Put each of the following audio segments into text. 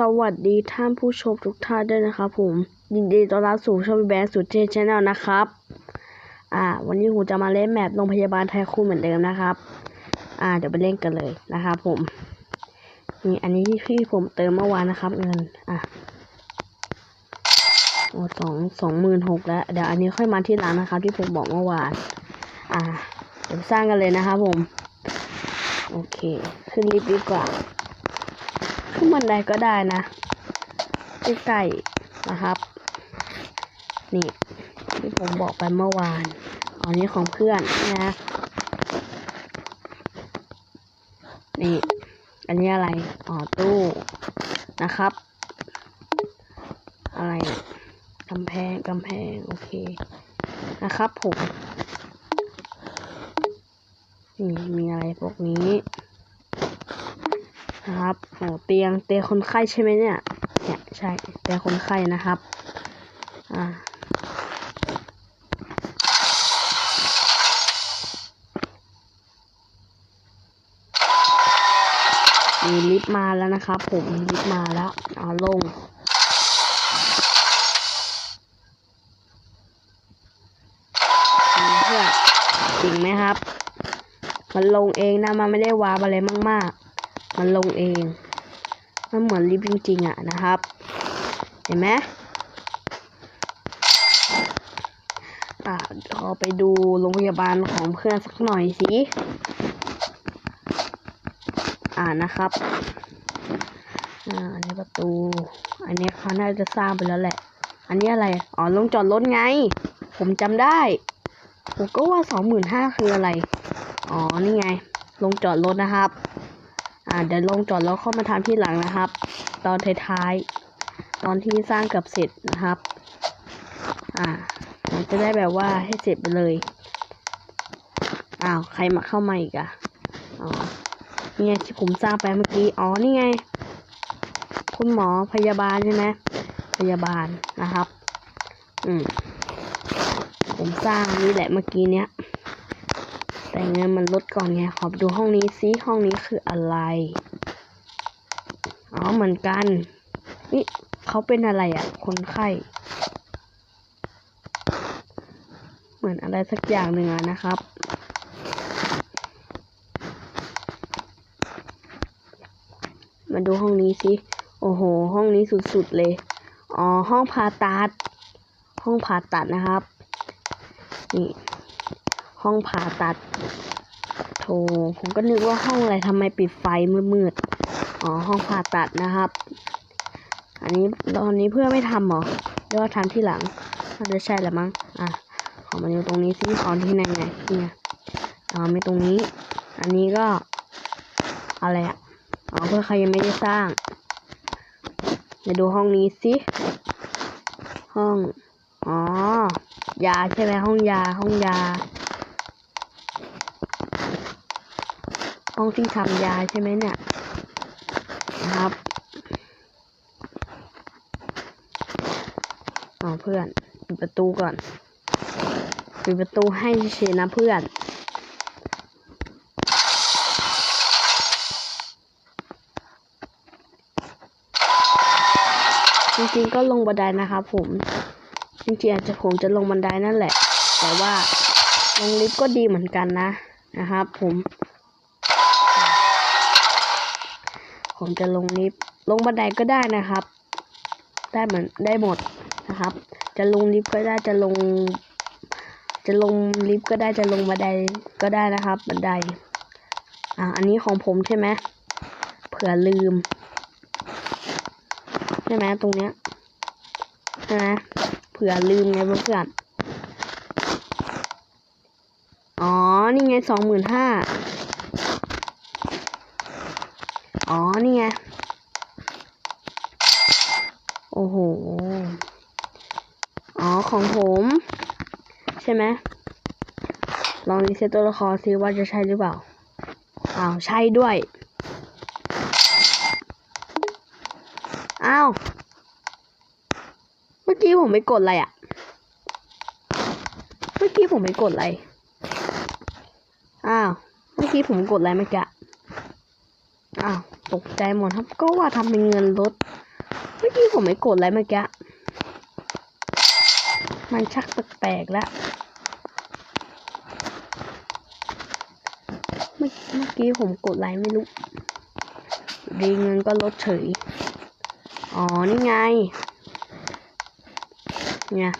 สวัสดีท่านผู้ชมทุกท่านด้วยนะครับผมยินดีต้อนรับสู่ช่องแบนสุดเจชแนลนะครับ อ่า วันนี้ผมจะมาเล่นแมปโรงพยาบาลไทยคูเหมือนเดิมนะครับ อ่า เดี๋ยวไปเล่นกันเลยนะครับผมนี่อันนี้ที่พี่ผมเติมเมื่อวานนะครับ เงิน อะโอ้สองสองหมื่นหกแล้วเดี๋ยวอันนี้ค่อยมาที่ร้านนะครับ ที่ผมบอกเมื่อวาน อ่า เดี๋ยวสร้างกันเลยนะครับผม โอเค ขึ้นลิฟต์ดีกว่า บันไดก็ได้นะใกล้ๆนะครับ นี่ที่ผมบอกไปเมื่อวาน อันนี้ของเพื่อนนะนี่ อันนี้อะไร อ๋อตู้นะครับ อะไรกำแพงกำแพง โอเค นะครับผม นี่ มีอะไรพวกนี้ ครับโอ้เตียงเตียงคนไข้ใช่ไหมเนี่ยเนี่ยใช่เตียงคนไข้นะครับ อ่ามีลิฟต์มาแล้วนะครับ ผมลิฟต์มาแล้วเอาลงเพื่อจริงไหมครับ มันลงเองนะมันไม่ได้วาบอะไรมาก ๆ มันลงเอง มันเหมือนลิฟต์จริงๆอะนะครับ เห็นไหมอ่าขอไปดูโรงพยาบาลของเพื่อนสักหน่อยสิ อ่านะครับ อ่า อันนี้ประตู อันนี้เขาน่าจะสร้างไปแล้วแหละ อันนี้อะไร อ๋อลงจอดรถไง ผมจำได้ ผมก็ว่าสองหมื่นห้าคืออะไร อ๋อ นี่ไง ลงจอดรถนะครับ อ่าเดี๋ยวลงจอดแล้วเข้ามาทำที่หลังนะครับ ตอนท้ายๆตอนที่สร้างเกือบเสร็จนะครับ อ่ามันจะได้แบบว่าให้เสร็จไปเลยอ้าวใครมาเข้ามาอีกอะอ๋อนี่ไงที่ผมสร้างไปเมื่อกี้อ๋อนี่ไง คุณหมอพยาบาลใช่ไหมพยาบาลนะครับ อืมผมสร้างนี่แหละเมื่อกี้เนี้ย แต่เงินมันลดก่อนไงขอดูห้องนี้ซิห้องนี้คืออะไรอ๋อเหมือนกันนี่เขาเป็นอะไรอะ่ะ คนไข้ เหมือนอะไรสักอย่างหนึ่งอะนะครับมาดูห้องนี้สิ โอ้โห ห้องนี้สุดๆเลย อ๋อ ห้องผ่าตัด ห้องผ่าตัดนะครับ นี่ ห้องผ่าตัด โถผมก็นึกว่าห้องอะไรทำไมปิดไฟมืดๆอ๋อ ห้องผ่าตัดนะครับ อันนี้ตอนนี้เพื่อไม่ทำหรอหรือว่าทำที่หลังน่าจะใช่แหละมั้ง อะ ขอมาดูตรงนี้ซิขอที่ไหนไงเนี่ไงอ๋อไม่ตรงนี้ อันนี้ก็ อะไรอะ อ๋อ เพื่อใครยังไม่ได้สร้างมาดูห้องนี้สิ ห้อง อ๋อ ยาใช่ไหมห้องยา ห้องยา ห้องที่ทำยาใช่ไหมเนี่ยนะครับอ๋อเพื่อนปิดประตูก่อนปิดประตูให้เฉยนะเพื่อนจริงๆก็ลงบันไดนะครับผม จริงๆอาจจะผมจะลงบันไดนั่นแหละ แต่ว่าลงลิฟต์ก็ดีเหมือนกันนะนะครับ ผม ผมจะลงลิฟต์ลงบันไดก็ได้นะครับ ได้เหมือนได้หมดนะครับ จะลงลิฟต์ก็ได้จะลง จะลงลิฟต์ก็ได้จะลงบันไดก็ได้นะครับ บันได อ่าอันนี้ของผมใช่ไหมเผื่อลืมใช่ไหมตรงเนี้ยใช่ไหมเผื่อลืมไงเพื่อนอ๋อนี่ไงสองหมื่นห้า อ๋อ นี่ไง โอ้โห อ๋อ ของผม ใช่ไหม ลองรีเซ็ตตัวละครซิว่าจะใช่หรือเปล่า อ้าว ใช่ด้วย อ้าว เมื่อกี้ผมไปกดอะไรอะ่ะ เมื่อกี้ผมไปกดอะไร อ้าว เมื่อกี้ผมกดอะไรเมื่อกี้อะอ้าว ตกใจหมดครับ ก็ว่าทำเป็นเงินลดเมื่อกี้ผมไม่กดอะไรเมื่อกี้มันชักแปลกๆแล้วเมื่อกี้ผมกดไลค์ไม่รู้ดีเงินก็ลดเฉย อ๋อ นี่ไง เนี่ย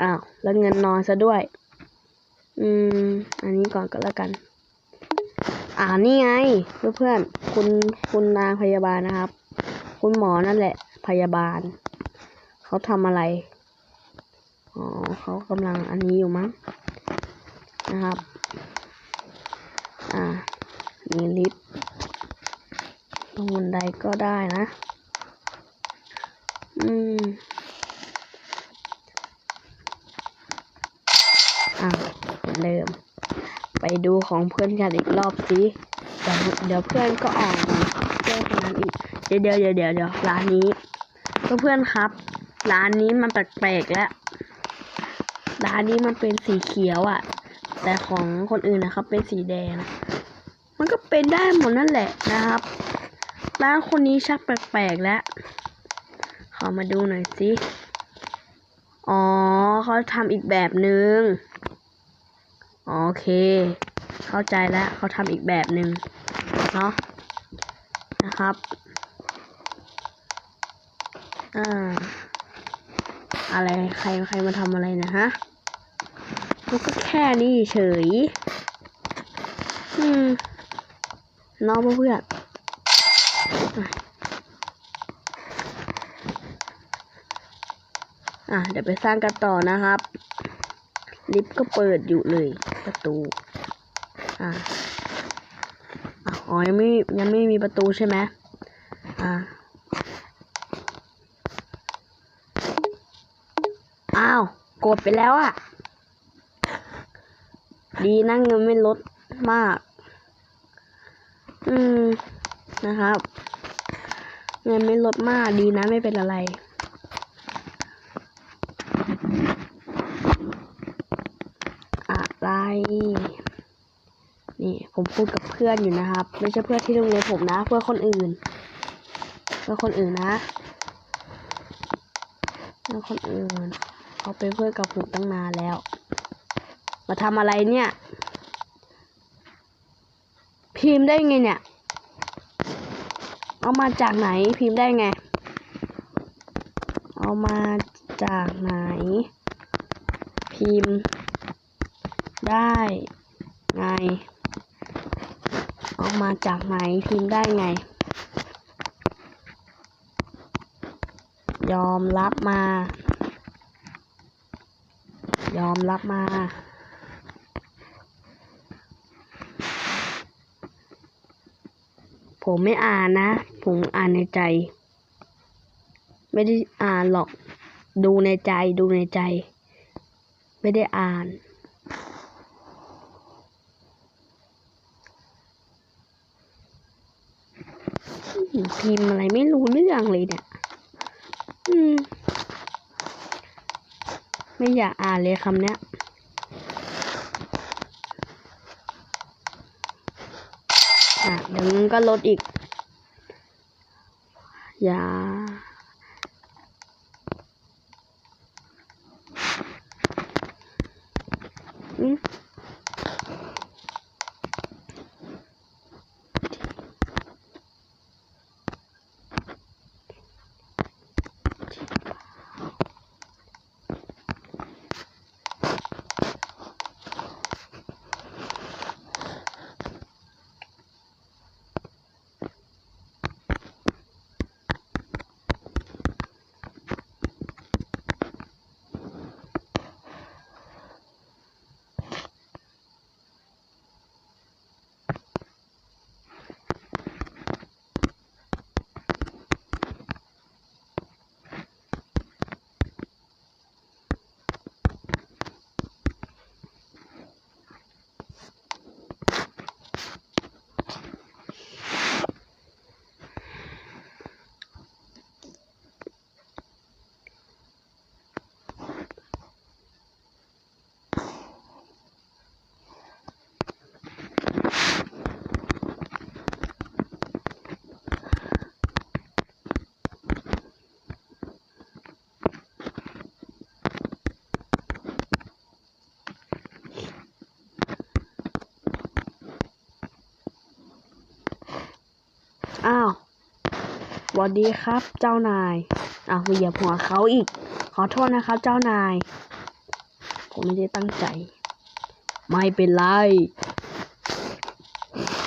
อ้าว แล้วเงินนอนซะด้วย อืม อันนี้ก่อนก็แล้วกัน อ่านี่ไง เพื่อนเพื่อนๆ คุณคุณนางพยาบาลนะครับ คุณหมอนั่นแหละ พยาบาล เขาทำอะไร อ๋อเขากำลังอันนี้อยู่มั้งนะครับ อ่ามีลิฟต์ลงบันไดก็ได้นะ อืมอ่าเหมือนเดิม ไปดูของเพื่อนกันอีกรอบสิ เดี๋ยวเดี๋ยวเพื่อนก็ออกเพื่อนคนนั้นอีกเดี๋ยวเดี๋ยวเดี๋ยวเดี๋ยวร้านนี้เพื่อนครับ ร้านนี้มันแปลกๆแล้วร้านนี้มันเป็นสีเขียวอะ่ะ แต่ของคนอื่นนะครับ เป็นสีแดง มันก็เป็นได้หมดนั่นแหละนะครับ ร้านคนนี้ชักแปลกๆแล้วขอมาดูหน่อยสิอ๋อเขาทำอีกแบบหนึ่งโอเค เข้าใจแล้วเขาทำอีกแบบหนึ่งเนาะนะครับอ่าอะไรใครใครมาทำอะไรนะฮะมันก็แค่นี้เฉย อืมน้องเพื่อนอะอะเดี๋ยวไปสร้างกันต่อนะครับ ลิฟต์ก็เปิดอยู่เลยประตู อ่าอ๋อยังไม่ยังไม่มีประตูใช่ไหมอ่าอ้าวกดไปแล้วอะ่ะดีนะเงินไม่ลดมาก อืมนะครับ เงินไม่ลดมากดีนะไม่เป็นอะไรอะไร ผมพูดกับเพื่อนอยู่นะครับ ไม่ใช่เพื่อนที่โรงเรียนผมนะ เพื่อนคนอื่น เพื่อนคนอื่นนะเพื่อนคนอื่นเขาเป็นเพื่อนกับผมตั้งนานแล้ว มาทำอะไรเนี่ย พิมพ์ได้ไงเนี่ย เอามาจากไหนพิมพ์ได้ไง เอามาจากไหน พิมพ์ได้ไง อามาจากไหนพิมพ์ได้ไง ยอมรับมา ยอมรับมา ผมไม่อ่านนะ ผมอ่านในใจ ไม่ได้อ่านหรอก ดูในใจ ดูในใจ ไม่ได้อ่าน พิมพ์อะไรไม่รู้เรื่องเลยเนี่ย อืม ไม่อยากอ่านเลยคำเนี้ย อะเดี๋ยวมันก็ลดอีก อย่า วัสดีครับ เจ้านายอะเหยียบหัวเขาอีก ขอโทษนะครับ เจ้านาย ผมไม่ได้ตั้งใจ ไม่เป็นไร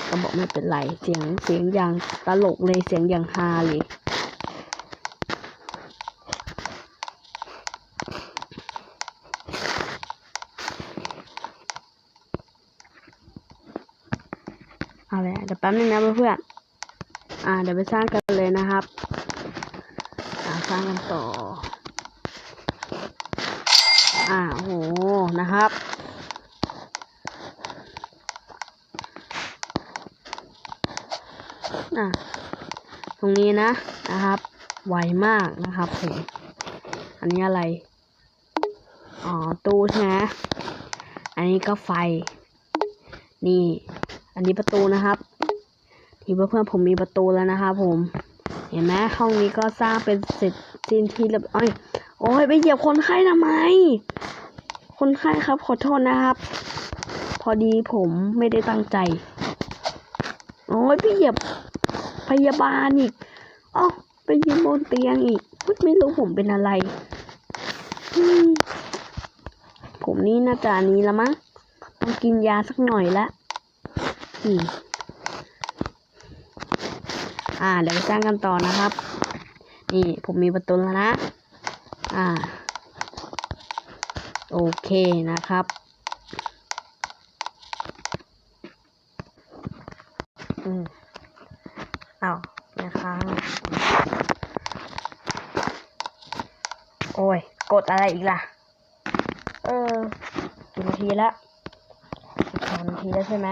ก็บอกไม่เป็นไร เสียงเสียงอย่างตลกเลยเสียงอย่างฮาเลยเอาเลยเดี๋ยวแป๊บนึงนะเพื่อนๆ อ่าเดี๋ยวไปสร้างกันเลยนะครับอ่าสร้างกันต่อ อ่าโหนะครับอะตรงนี้นะนะครับ ไวมากนะครับผมอันนี้อะไร อ๋อ ตู้ใช่ไหมอันนี้ก็ไฟ นี่ อันนี้ประตูนะครับ ที่เพื่อนๆผมมีประตูแล้วนะครับผม เห็นไหมห้องนี้ก็สร้างเป็นเสร็จสิ้นที่เรียบร้อยโอ้ยไปเหยียบคนไข้ทำไม คนไข้ครับขอโทษนะครับ พอดีผมไม่ได้ตั้งใจโอ้ยไปเหยียบพยาบาลอีกอ๋อไปยืนบนเตียงอีกไม่รู้ผมเป็นอะไรผมนี่น่าจะนนี้ละมั้งต้องกินยาสักหน่อยละอืม อ่า เดี๋ยวไปสร้างกันต่อนะครับ นี่ผมมีประตูแล้วนะ อ่า โอเคนะครับ อืมเอานะคะโอ้ย กดอะไรอีกล่ะ เออกี่นาทีละสิบนาทีแล้วใช่ไหม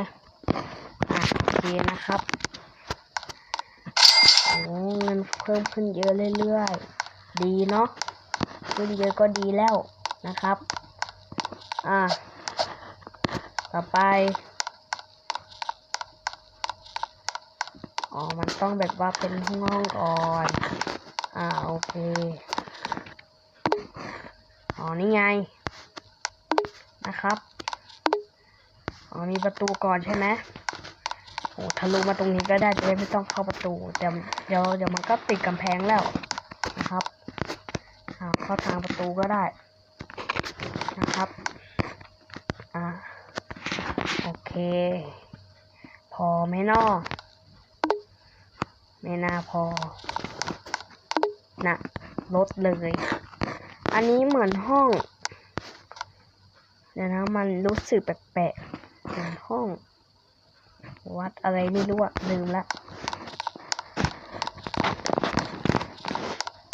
อะโอเคนะครับ โอ้ เงินเพิ่มขึ้นเยอะเรื่อยๆ ดีเนาะขึ้นเยอะก็ดีแล้วนะครับ อ่า ต่อไป อ๋อ มันต้องแบบว่าเป็นห้องก่อน อ่า โอเค อ๋อ นี่ไง นะครับ อ๋อ มีประตูก่อนใช่ไหม โอ้ทะลุมาตรงนี้ก็ได้จะได้ไม่ต้องเข้าประตูแต่เดี๋ยวเดี๋ยวมันก็ติดกำแพงแล้วนะครับเข้าทางประตูก็ได้นะครับ อ่า โอเค พอไหมนอไม่น่าพอ นะลดเลย อันนี้เหมือนห้อง เดี๋ยวนะ มันรู้สึกแปลกๆเหมือนห้อง วัดอะไรไม่รู้อะลืมละ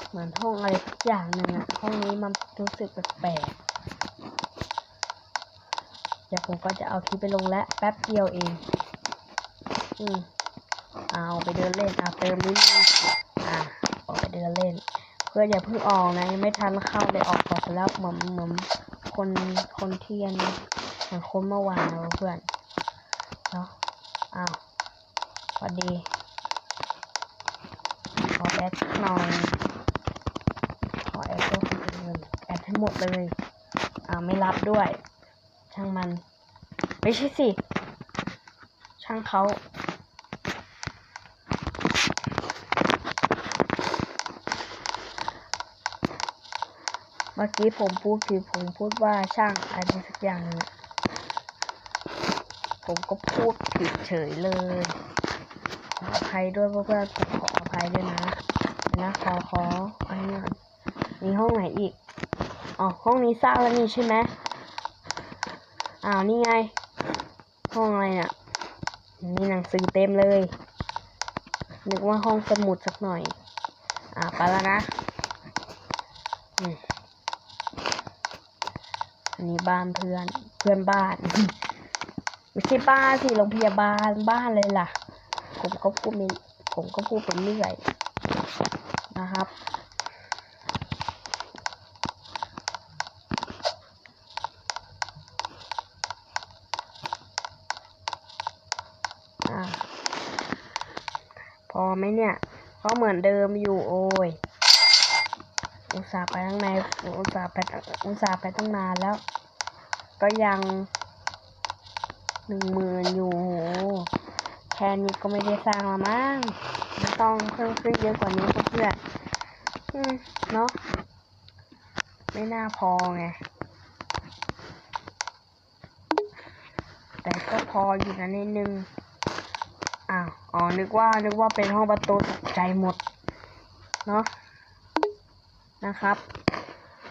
เหมือนห้องอะไรสักอย่างหนึ่งอะห้องนี้มันรู้สึกแปลกๆเดี๋ยวผมก็จะเอาคลิปไปลงแล้วแป๊บเดียวเอง อืมเอาไปเดินเล่นเอาเติมนิดนึงอะออกไปเดินเล่น เพื่ออย่าเพิ่งออกนะยังไม่ทันเข้าเลยออกก่อนแล้วเหมือนเหมือนคนคนเทียนเหมือนคนเมื่อวานนะเพื่อนเนาะ อ้าวพอดี ขอแอดหน่อย ขอแอดตัวคนอื่นแอดให้หมดเลยอ่าไม่รับด้วย ช่างมัน ไม่ใช่สิ ช่างเขาเมื่อกี้ผมพูดผิดผมพูดว่าช่างอะไรสักอย่างนึง ผมก็พูดผิดเฉยเลยขออภัยด้วยเพื่อนๆขออภัยด้วยนะ นะขอขออันนี้ก่มีห้องไหนอีกอ๋อห้องนี้สร้างแล้วนี่ใช่ไหมอ้าวนี่ไง ห้องอะไรน่ะมีหนังสือเต็มเลย นึกว่าห้องสมุดสักหน่อย อ่าไปแล้วนะอันนี้บ้านเพื่อนเพื่อนบ้าน ไม่ใช่บ้านสิโรงพยาบาลบ้านเลยล่ะ ผมก็พูดม่ผมก็พูดเป็นเรื่อยนะครับอพอไหมเนี่ย ก็เหมือนเดิมอยู่โอ้ย อุตส่าห์ไปข้งในอุตส่าห์ไปอุตส่าห์ไปตั้งนานแล้ว ก็ยัง หนึ่งหมื่นอยู่โหแค่นี้ก็ไม่ได้สร้างละมั้งต้องเพิ่มขึ้นเยอะกว่านี้เพื่อนอืมเนาะไม่น่าพอไง แต่ก็พออยู่นะนิดนึงอ้าวอ๋อนึกว่านึกว่าเป็นห้องประตูตกใจหมด เนาะนะครับ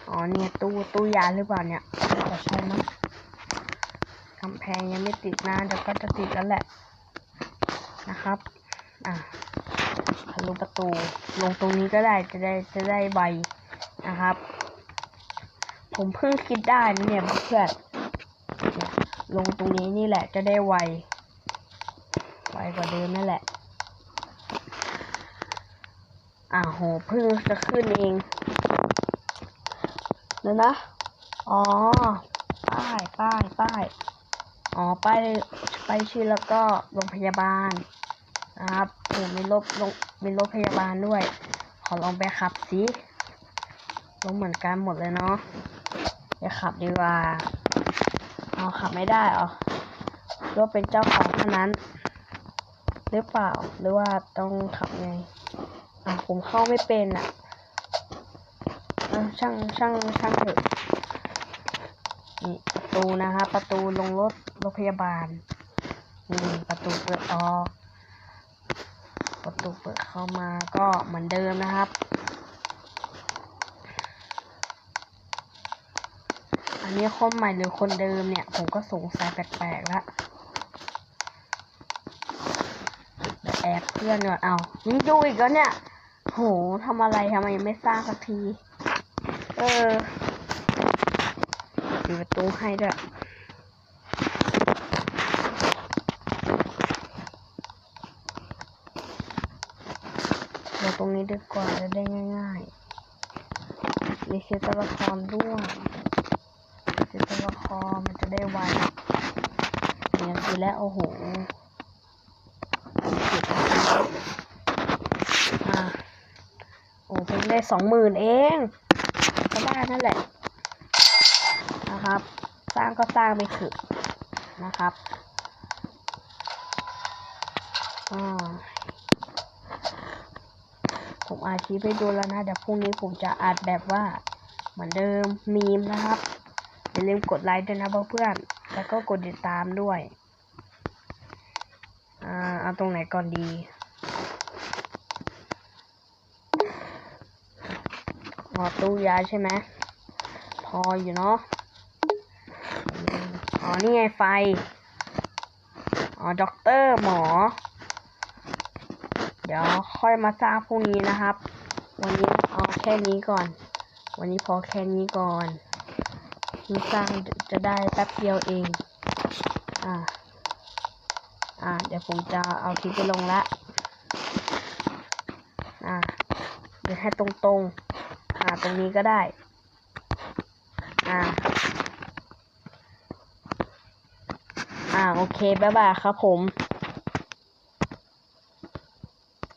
อ๋อเนี่ยตู้ตู้ยาหรือเปล่าเนี่ยจะใช่มั้ง กำแพงยังไม่ติดนะเดี๋ยวก็จะติดแล้วแหละนะครับ อะทะลุประตู ลงตรงนี้ก็ได้จะได้จะได้ใบนะครับ ผมเพิ่งคิดได้นะเนี่ยเพื่อนลงตรงนี้นี่แหละจะได้ไว ไวกว่าเดิมนั่นแหละ อ่าโหเพิ่งจะขึ้นเองเดี๋ยวนะ อ๋อ ป้าย ป้าย ป้าย อ๋อป้ายป้ายชื่อแล้วก็โรงพยาบาลนะครับโอ้มีรถลงมีรถพยาบาลด้วย ขอลองไปขับสิรถเหมือนกันหมดเลยเนาะเดี๋ยวขับดีกว่าเอาขับไม่ได้เหรอรือว่าเป็นเจ้าของเท่านั้น หรือเปล่าหรือว่าต้องขับไงอะผมเข้าไม่เป็นอะอะช่างช่างช่างเถอะนี่ประตูนะคะประตูลงรถ โรถพยาบาลนี่ประตูเปิดออก ประตูเปิดเข้ามาก็เหมือนเดิมนะครับ อันนี้คนใหม่หรือคนเดิมเนี่ย ผมก็สงสัยแปลกๆล้วเดี๋ยวแอบเพื่อนก่อนเอายังดูอีกแล้วเนี่ย โหทำอะไรทำไมยังไม่สร้างสักที เออปิดประตูให้ด้วย ราตรงนี้ดีกว่าจะได้ง่าย ๆ มีเซตตัวละครด้วยเซตตัวละครมันจะได้ไวอย่างทีแล้วโอ้โหอะโอ้เพิ่งได้สองหมื่นเอง ก็ได้นั่นแหละ นะครับ สร้างก็สร้างไปเถอะนะครับ อ่า ผมอาชีพให้ดูแล้วนะเดี๋ยวพรุ่งนี้ผมจะอัดแบบว่าเหมือนเดิมมีมนะครับอย่าลืมกดไลค์ด้วยนะเพื่อนแล้วก็กดติดตามด้วยอ่าเอาตรงไหนก่อนดีอ๋อตู้ยาใช่ไหมพออยู่เนาะอ๋อนี่ไงไฟ อ๋อด็อกเตอร์หมอ เดี๋ยวค่อยมาสร้างพรุ่งนี้นะครับ วันนี้เอาแค่นี้ก่อน วันนี้พอแค่นี้ก่อนที่สร้างจะได้แป๊บเดียวเอง อ่า อ่า เดี๋ยวผมจะเอาคลิปไปลงละ อ่า เดี๋ยวให้ตรงๆ อ่า ตรงนี้ก็ได้ อ่า อ่า โอเค บ๊ายบายครับผม